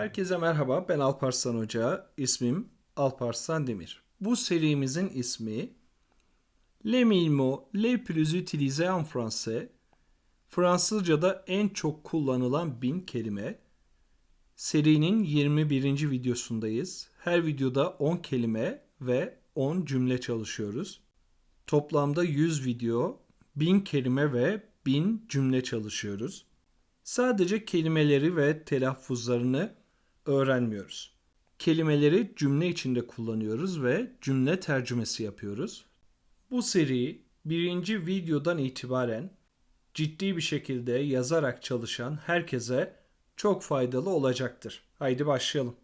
Herkese merhaba, ben Alparslan Hoca, ismim Alparslan Demir. Bu serimizin ismi Les mille mots les plus utilisés en français, Fransızca'da en çok kullanılan bin kelime. Serinin 21. videosundayız. Her videoda 10 kelime ve 10 cümle çalışıyoruz. Toplamda 100 video, 1000 kelime ve 1000 cümle çalışıyoruz. Sadece kelimeleri ve telaffuzlarını öğrenmiyoruz. Kelimeleri cümle içinde kullanıyoruz ve cümle tercümesi yapıyoruz. Bu seri birinci videodan itibaren ciddi bir şekilde yazarak çalışan herkese çok faydalı olacaktır. Haydi başlayalım.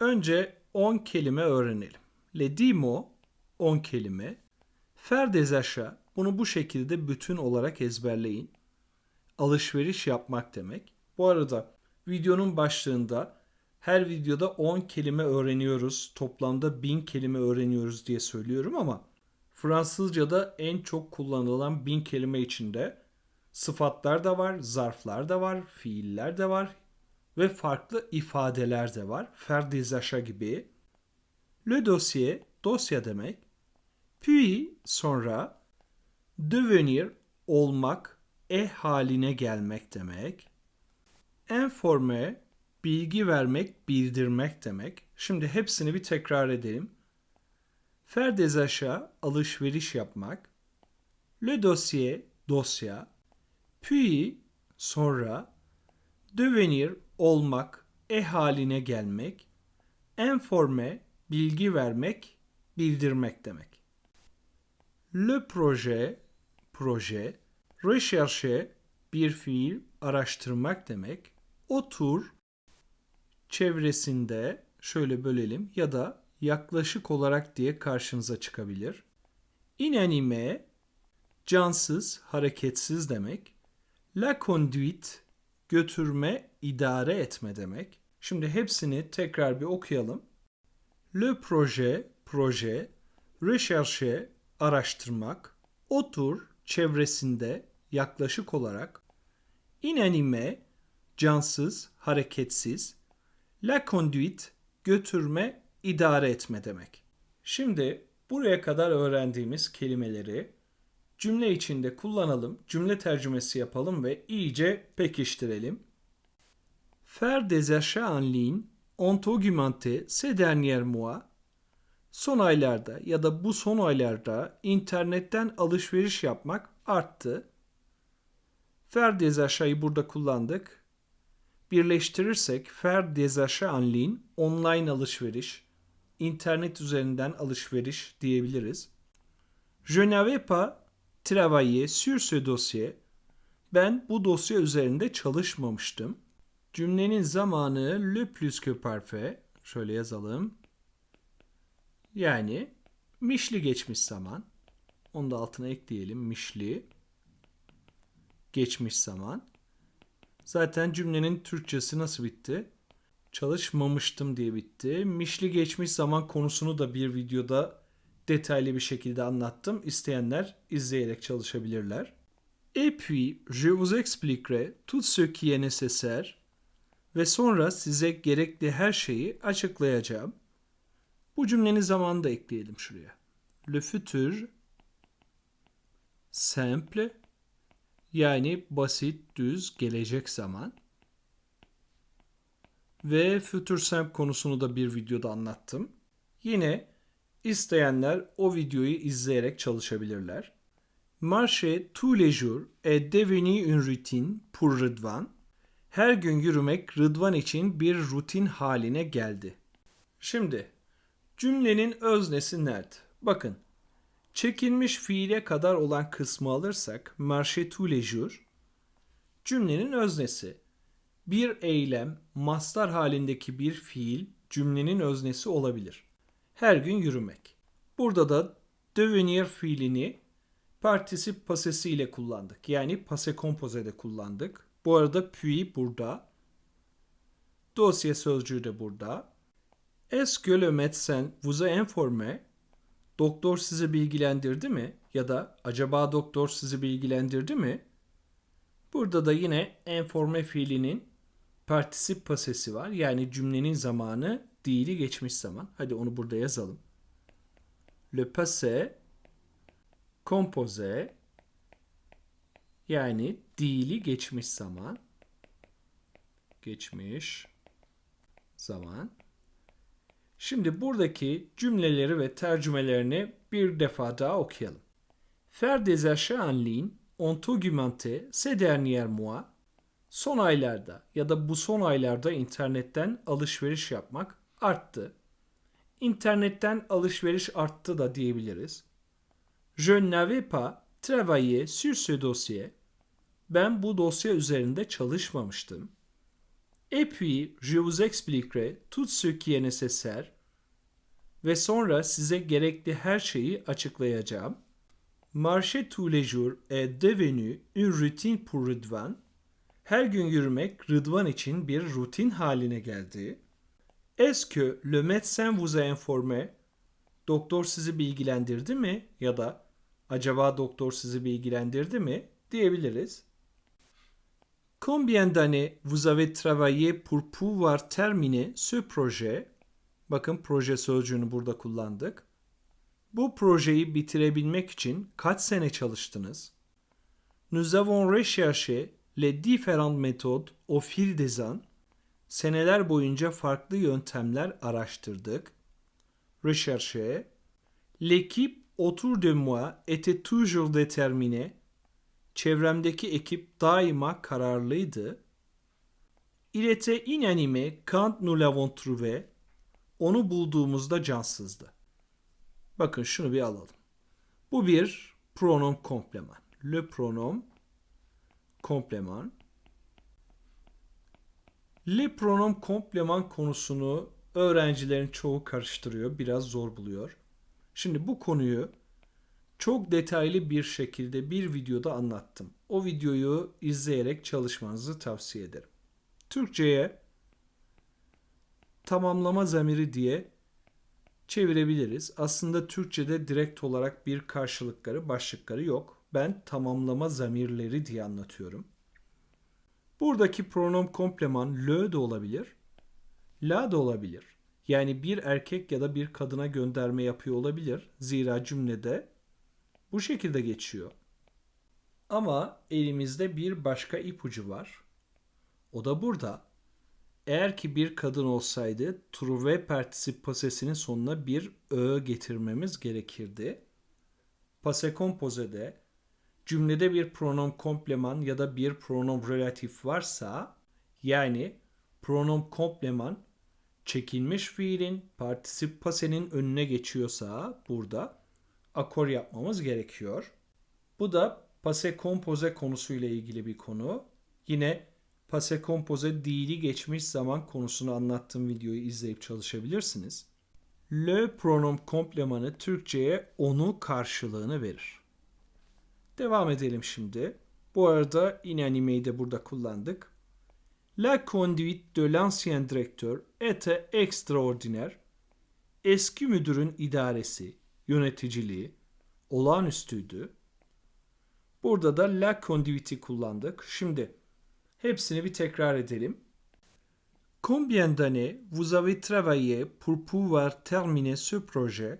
Önce 10 kelime öğrenelim. Le dimo 10 kelime. Faire des bunu bu şekilde bütün olarak ezberleyin. Alışveriş yapmak demek. Bu arada videonun başlığında her videoda 10 kelime öğreniyoruz, toplamda 1000 kelime öğreniyoruz diye söylüyorum ama Fransızca'da en çok kullanılan 1000 kelime içinde sıfatlar da var, zarflar da var, fiiller de var ve farklı ifadeler de var. Achats gibi. Le dossier, dosya demek. Puis, sonra, devenir, olmak, e haline gelmek demek. Informe, bilgi vermek, bildirmek demek. Şimdi hepsini bir tekrar edelim. Faire des achats, alışveriş yapmak. Le dossier, dosya. Puis, sonra. Devenir, olmak, e haline gelmek. Informe, bilgi vermek, bildirmek demek. Le projet, proje. Recherche, bir fiil, araştırmak demek. Otur, çevresinde şöyle bölelim ya da yaklaşık olarak diye karşınıza çıkabilir. Inanime cansız, hareketsiz demek. La conduite götürme, idare etme demek. Şimdi hepsini tekrar bir okuyalım. Le projet, proje, recherche, araştırmak, otur, çevresinde, yaklaşık olarak, inanime, cansız, hareketsiz, La conduite götürme, idare etme demek. Şimdi buraya kadar öğrendiğimiz kelimeleri cümle içinde kullanalım, cümle tercümesi yapalım ve iyice pekiştirelim. Faire des achats en ligne ont augmenté ces derniers mois. Son aylarda ya da bu son aylarda internetten alışveriş yapmak arttı. Faire des achats burada kullandık birleştirirsek faire des achats online alışveriş, internet üzerinden alışveriş diyebiliriz. Je n'avais pas travaillé sur ce dossier. Ben bu dosya üzerinde çalışmamıştım. Cümlenin zamanı le plus que parfait. Şöyle yazalım. Yani mişli geçmiş zaman. Onu da altına ekleyelim. Mişli geçmiş zaman. Zaten cümlenin Türkçesi nasıl bitti? Çalışmamıştım diye bitti. Mişli geçmiş zaman konusunu da bir videoda detaylı bir şekilde anlattım. İsteyenler izleyerek çalışabilirler. Et puis, je vous expliquerai tout ce qui est nécessaire. Ve sonra size gerekli her şeyi açıklayacağım. Bu cümlenin zamanını da ekleyelim şuraya. Le futur simple yani basit, düz, gelecek zaman. Ve future simple konusunu da bir videoda anlattım. Yine isteyenler o videoyu izleyerek çalışabilirler. Marcher tous les jours est devenu une routine pour Rıdvan. Her gün yürümek Rıdvan için bir rutin haline geldi. Şimdi cümlenin öznesi nerede? Bakın Çekilmiş fiile kadar olan kısmı alırsak marcher tous les jours cümlenin öznesi. Bir eylem, mastar halindeki bir fiil cümlenin öznesi olabilir. Her gün yürümek. Burada da devenir fiilini partisip pasesi ile kullandık. Yani passé composé'de kullandık. Bu arada puis burada. Dosya sözcüğü de burada. Est-ce que le médecin vous a informé Doktor sizi bilgilendirdi mi? Ya da acaba doktor sizi bilgilendirdi mi? Burada da yine enforme fiilinin partisip pasesi var. Yani cümlenin zamanı değili geçmiş zaman. Hadi onu burada yazalım. Le passé composé yani değili geçmiş zaman. Geçmiş zaman. Şimdi buradaki cümleleri ve tercümelerini bir defa daha okuyalım. Faire des achats en ligne ont augmenté ces derniers mois. Son aylarda ya da bu son aylarda internetten alışveriş yapmak arttı. İnternetten alışveriş arttı da diyebiliriz. Je n'avais pas travaillé sur ce dossier. Ben bu dosya üzerinde çalışmamıştım. Et puis, je vous expliquerai tout ce qui est nécessaire. Ve sonra size gerekli her şeyi açıklayacağım. Marcher tous les jours est devenu une routine pour Rıdvan. Her gün yürümek Rıdvan için bir rutin haline geldi. Est-ce que le médecin vous a informé? Doktor sizi bilgilendirdi mi? Ya da acaba doktor sizi bilgilendirdi mi? diyebiliriz. Combien d'années vous avez travaillé pour pouvoir terminer ce projet? Bakın proje sözcüğünü burada kullandık. Bu projeyi bitirebilmek için kaç sene çalıştınız? Nous avons recherché les différentes méthodes au fil des ans. Seneler boyunca farklı yöntemler araştırdık. Recherché. L'équipe autour de moi était toujours déterminée. Çevremdeki ekip daima kararlıydı. Il était inanimé quand nous l'avons trouvé. Onu bulduğumuzda cansızdı. Bakın şunu bir alalım. Bu bir pronom kompleman. Le pronom kompleman. Le pronom kompleman konusunu öğrencilerin çoğu karıştırıyor, biraz zor buluyor. Şimdi bu konuyu çok detaylı bir şekilde bir videoda anlattım. O videoyu izleyerek çalışmanızı tavsiye ederim. Türkçe'ye tamamlama zamiri diye çevirebiliriz. Aslında Türkçe'de direkt olarak bir karşılıkları, başlıkları yok. Ben tamamlama zamirleri diye anlatıyorum. Buradaki pronom kompleman le de olabilir, la da olabilir. Yani bir erkek ya da bir kadına gönderme yapıyor olabilir. Zira cümlede bu şekilde geçiyor. Ama elimizde bir başka ipucu var. O da burada. Eğer ki bir kadın olsaydı trouver particip pasesinin sonuna bir ö getirmemiz gerekirdi. Pase kompozede cümlede bir pronom kompleman ya da bir pronom relatif varsa yani pronom kompleman çekilmiş fiilin particip pasenin önüne geçiyorsa burada akor yapmamız gerekiyor. Bu da pase kompoze konusuyla ilgili bir konu. Yine pase kompoze dili geçmiş zaman konusunu anlattığım videoyu izleyip çalışabilirsiniz. Le pronom komplemanı Türkçe'ye onu karşılığını verir. Devam edelim şimdi. Bu arada inanimeyi de burada kullandık. La conduite de l'ancien directeur était extraordinaire. Eski müdürün idaresi, yöneticiliği olağanüstüydü. Burada da la conduite'i kullandık. Şimdi hepsini bir tekrar edelim. Combien d'années vous avez travaillé pour pouvoir terminer ce projet?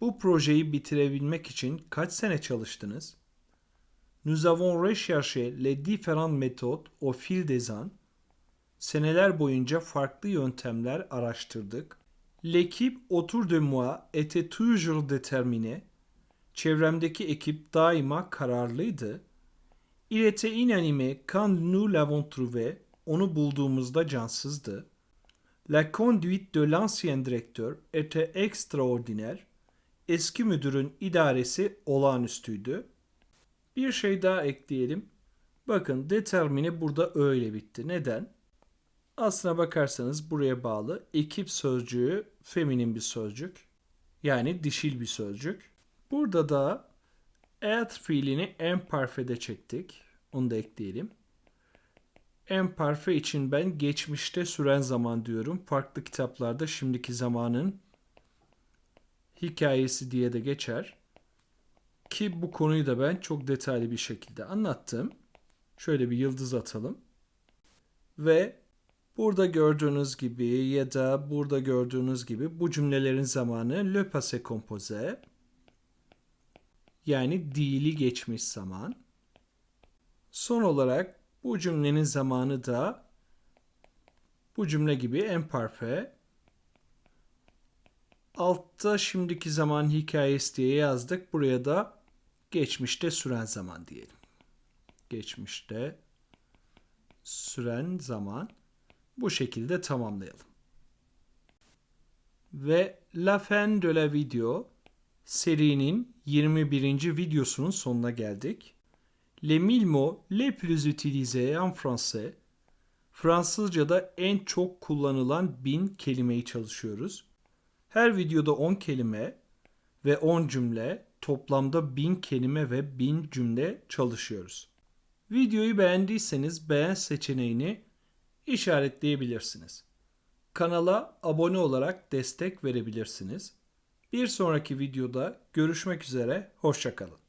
Bu projeyi bitirebilmek için kaç sene çalıştınız? Nous avons recherché les différentes méthodes au fil des ans. Seneler boyunca farklı yöntemler araştırdık. L'équipe autour de moi était toujours déterminée. Çevremdeki ekip daima kararlıydı. Il était inanimé quand nous l'avons trouvé. Onu bulduğumuzda cansızdı. La conduite de l'ancien directeur était extraordinaire. Eski müdürün idaresi olağanüstüydü. Bir şey daha ekleyelim. Bakın determine burada öyle bitti. Neden? Aslına bakarsanız buraya bağlı ekip sözcüğü feminin bir sözcük. Yani dişil bir sözcük. Burada da être fiilini en parfede çektik. Onu da ekleyelim. En parfe için ben geçmişte süren zaman diyorum. Farklı kitaplarda şimdiki zamanın hikayesi diye de geçer. Ki bu konuyu da ben çok detaylı bir şekilde anlattım. Şöyle bir yıldız atalım. Ve Burada gördüğünüz gibi ya da burada gördüğünüz gibi bu cümlelerin zamanı le passé composé yani dili geçmiş zaman. Son olarak bu cümlenin zamanı da bu cümle gibi imparfait. Altta şimdiki zaman hikayesi diye yazdık. Buraya da geçmişte süren zaman diyelim. Geçmişte süren zaman. Bu şekilde tamamlayalım. Ve la fin de la video serinin 21. videosunun sonuna geldik. Les mille mots les plus utilisés en français Fransızca'da en çok kullanılan bin kelimeyi çalışıyoruz. Her videoda 10 kelime ve 10 cümle toplamda 1000 kelime ve 1000 cümle çalışıyoruz. Videoyu beğendiyseniz beğen seçeneğini işaretleyebilirsiniz. Kanala abone olarak destek verebilirsiniz. Bir sonraki videoda görüşmek üzere, hoşçakalın.